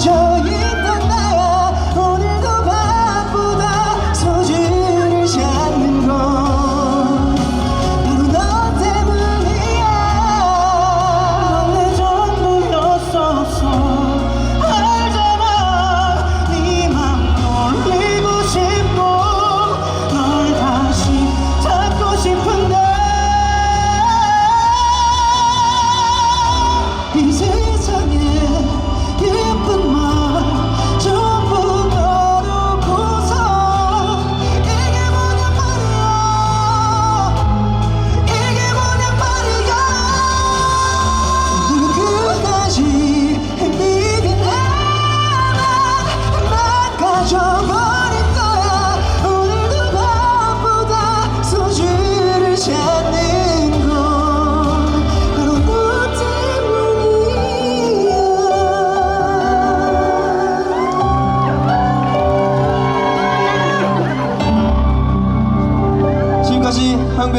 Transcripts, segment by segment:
멈춰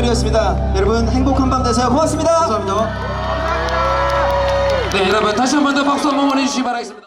이영별이었습니다. 여러분 행복한 밤 되세요. 고맙습니다. 감사합니다. 네 여러분 다시 한 번 더 박수 한번 보내주시기 바라겠습니다